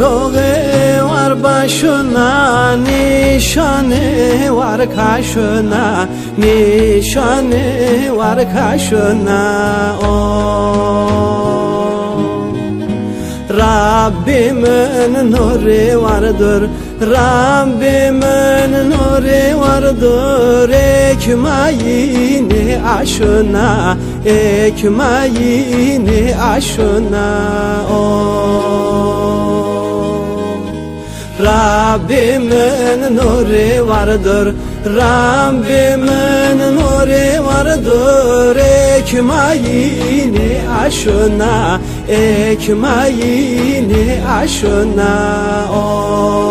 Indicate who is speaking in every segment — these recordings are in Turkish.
Speaker 1: Var başına Nişanı var kaşına Nişanı var kaşına oh. Rabbimin nuru vardır Rabbimin nuru vardır Ekmeğini aşına Ekmeğini aşına oh. Rabbimin nuru vardır Rabbimin nuru vardır Ekmeğini aşına Ekmeğini aşına oh.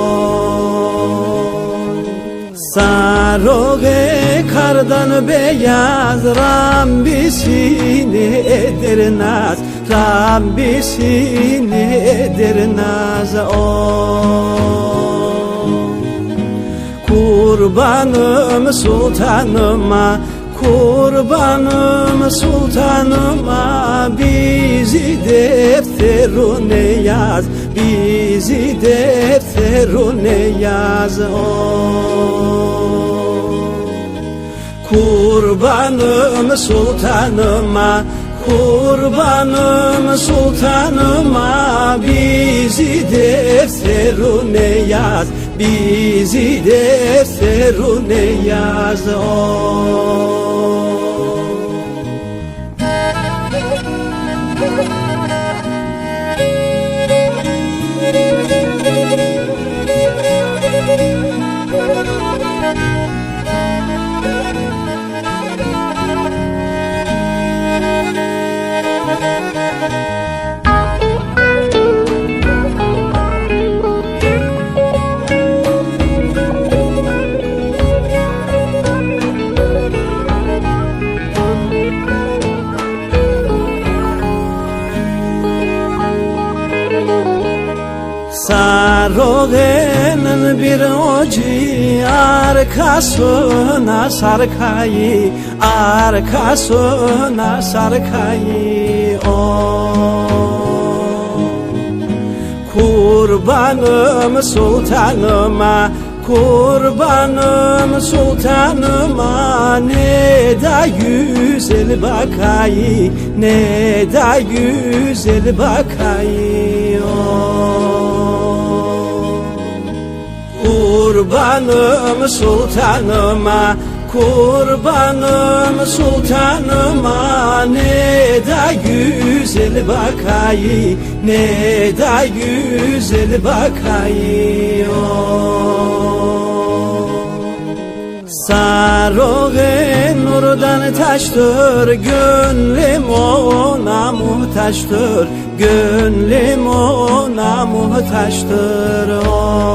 Speaker 1: Sarığı kardan beyaz Rabbisini eder naz Rabbisini eder naz oh. Kurbanım sultanıma Kurbanım sultanıma Bizi defterune yaz Bizi defterune yaz oh. Kurbanım sultanıma Kurbanım sultanıma Bizi defterune yaz Bizi defterune yaz oh. Sarıgının bir oci arkasına sarkayı arkasına sarkayı oh. Kurbanım sultanıma Kurbanım sultanıma ne da güzel bakayı ne da güzel bakayı oh. Kurbanım sultanıma Kurbanım sultanıma ne da güzel bakayı ne da güzel bakayı oh. Sarığı nurdan taştır Gönlüm ona muhtaçtır Gönlüm ona muhtaçtır oh.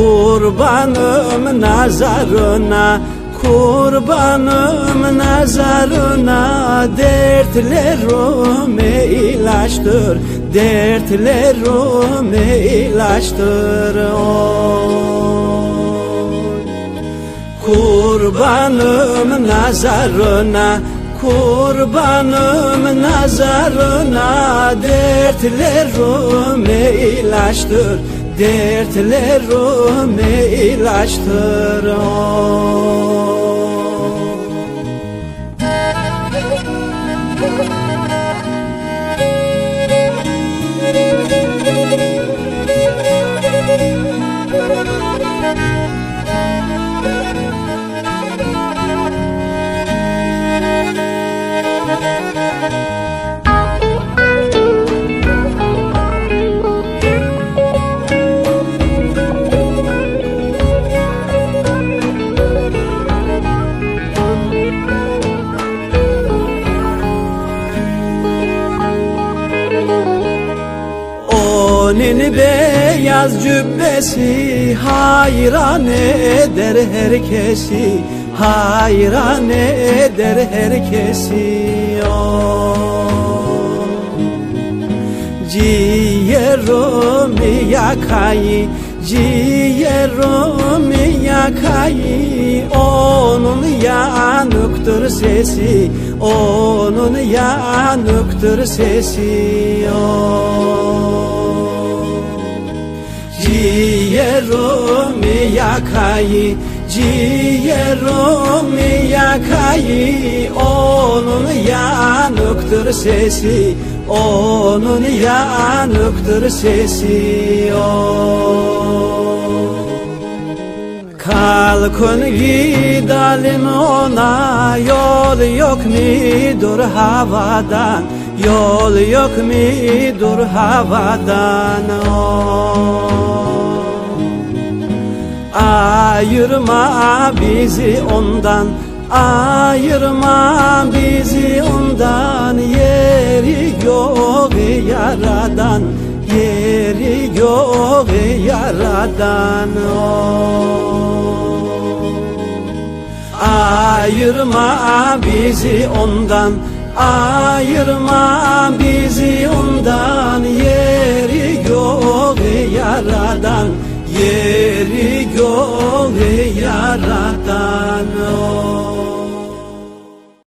Speaker 1: Kurbanım nazarına Kurbanım nazarına. Dertlerime ilaçtır Dertlerime ilaçtır oh. Kurbanım nazarına Kurbanım nazarına. Dertlerime ilaçtır Dertlerime ilaçtır oh. Onun beyaz cübbesi hayran eder herkesi Hayran eder herkesi oh. Ciğerimi yakayı Ciğerimi yakayı Onun yanıktır sesi Onun yanıktır sesi oh. Ciğerimi yakayı Ciğerimi yakayı Onun yanıktır sesi Onun yanıktır sesi oh. Kalkın gidelim ona Yol yok midur havadan Yol yok midur havadan oh. Ayırma bizi ondan Ayırma bizi ondan Yeri yok yaradan Yeri yok yaradan oh. Ayırma bizi ondan Ayırma bizi yaradan Yeri yok yaradan oh.